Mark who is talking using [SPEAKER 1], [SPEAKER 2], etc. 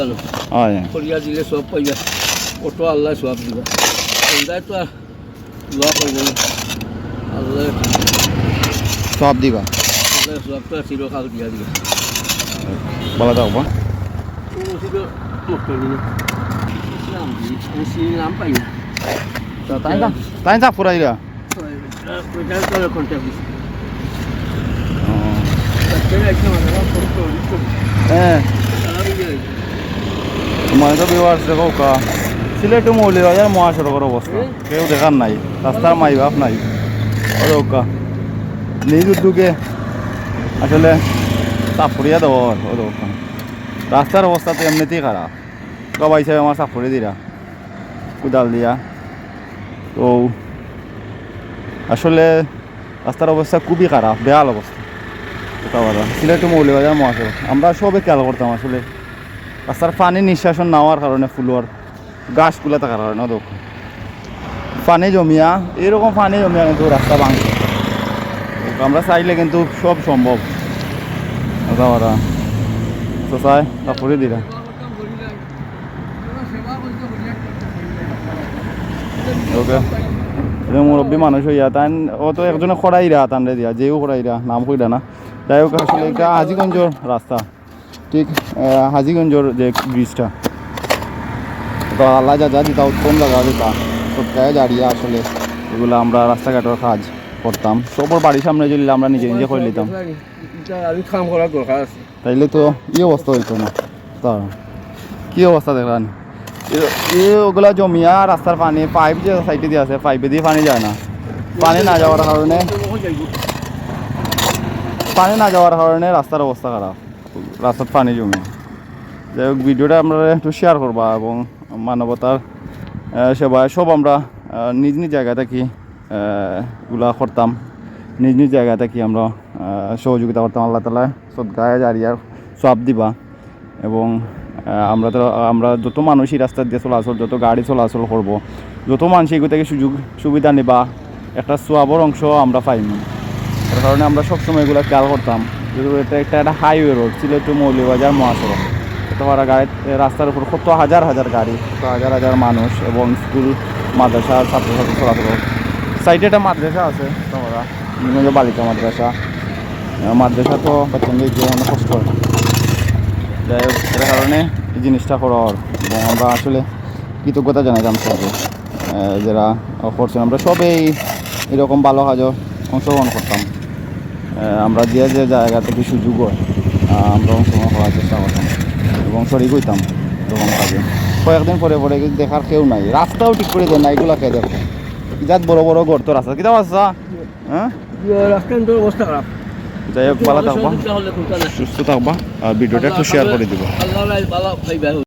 [SPEAKER 1] জানো
[SPEAKER 2] হয়
[SPEAKER 1] করিয়া দিলে সব পাইবা অটো আল্লাহ সব দিবা। সন্ধ্যায় তো আর লোয়া করব না আল্লাহ
[SPEAKER 2] সব দিবা।
[SPEAKER 1] আল্লাহ সবটা চিরকাল দিয়া দিবা। নাম পাই না
[SPEAKER 2] তাই না? তাই না পুরা
[SPEAKER 1] মানে
[SPEAKER 2] তো বিবাহ দেখো কা। সিলেটু মৌলিবাজার মহাসড়কের অবস্থা। কেউ দেখার নাই। রাস্তার মাই বাপ নাই। ওকা নিজ উদ্যোগে আসলে চাপড়িয়া দেওয়া ওকা রাস্তার অবস্থা তো এমনিতেই খারাপ। সবাই হিসাবে আমার চাপড়ি দিরা। কুদাল দিয়া। তো আসলে রাস্তার অবস্থা খুবই খারাপ। বেয়াল অবস্থা। সিলেটু মৌলিবাজার মহাসড়ক। আমরা সবে খেয়াল করতাম আসলে। রাস্তার পানি নিঃশ্বাসন নেওয়ার কারণে ফুলোর গাছগুলো থাকার কারণে, দেখ। পানি জমিয়া, এরকম পানি জমিয়া কিন্তু রাস্তা ভাঙছে। আমরা চাইলে কিন্তু সব সম্ভব। কথা বলা তো চাই তারপরে দিলা। ওকে। এটা মুরব্বী মানুষ হইয়া তান ও তো একজনে খড়াইরা তানরে দিয়া, যেও খড়াইরা, নাম কইরা না। যাই হোক, আসলে এটা হাজিগঞ্জর রাস্তা। ঠিক হাজিগঞ্জর যে ব্রিজটা। তো আল্লাহ যা যা দিতা উত্তম জায়গা দিতা সবটাই দাঁড়িয়ে আসলে এগুলো আমরা রাস্তাঘাটের কাজ করতাম। সবর বাড়ির সামনে যদি আমরা নিজে নিজে করে নিতাম। তাইলে তো এই অবস্থা হইতো না। তা কি অবস্থা দেখলাম? ওগুলা জমিয়া রাস্তার পানি পাইপ যে সাইডে দিয়ে আছে পাইপে দিয়ে পানি যায় না। পানি না যাওয়ার কারণে পানি না যাওয়ার কারণে রাস্তার অবস্থা খারাপ। রাস্তার পানি জমে। যাই হোক ভিডিওটা আমরা একটু শেয়ার করবা এবং মানবতার সেবায় সব আমরা নিজ নিজ জায়গা থেকে গুলা করতাম। নিজ নিজ জায়গা থেকে আমরা সহযোগিতা করতাম আল্লাহ তালা সদগায় জারিয়ার সব দিবা। এবং আমরা তো, আমরা যত মানুষই রাস্তা দিয়ে চলাচল, যত গাড়ি চলাচল করব, যত মানুষ এগুলো থেকে সুযোগ, সুবিধা নিবা, একটা সোয়াবর অংশ আমরা পাইনি। তার কারণে আমরা সবসময় এগুলো খেয়াল করতাম। এটা একটা একটা highway road Sylhet to Moulvibazar মহাসড়ক। তো ওরা গাড়ি রাস্তার উপর কত হাজার হাজার গাড়ি, কত হাজার হাজার মানুষ এবং স্কুল, মাদ্রাসা, ছাত্রছাত্রী চলাচল। সাইডে একটা মাদ্রাসা আছে তোমরা বালিকা মাদ্রাসা। মাদ্রাসা তো বাচ্চাদের যে অনেক কষ্ট। হয় যাই হোক এটার কারণে এই জিনিসটা করার এবং আমরা আসলে কৃতজ্ঞতা জানাইতাম সবাই যারা করছেন, আমরা সবেই এরকম ভালো কাজও অংশগ্রহণ করতাম। আমরা যে যে জায়গা থেকে সুযোগ হয় আমরা অংশগ্রহণ করার চেষ্টা করতাম। এবং শরিক হইতাম এরকম কাজে। কয়েকদিন পরে পরে দেখার কেউ নাই। রাস্তাও ঠিক করে দেয় না, এগুলা খেয়ে দেখো? যাত বড় বড় গর্ত রাস্তা। কিতা আসছা হ্যাঁ?
[SPEAKER 1] অবস্থা
[SPEAKER 2] যাই হোক, ভালো থাকবা। সুস্থ থাকবা। আর ভিডিওটা একটু শেয়ার করে দিবা।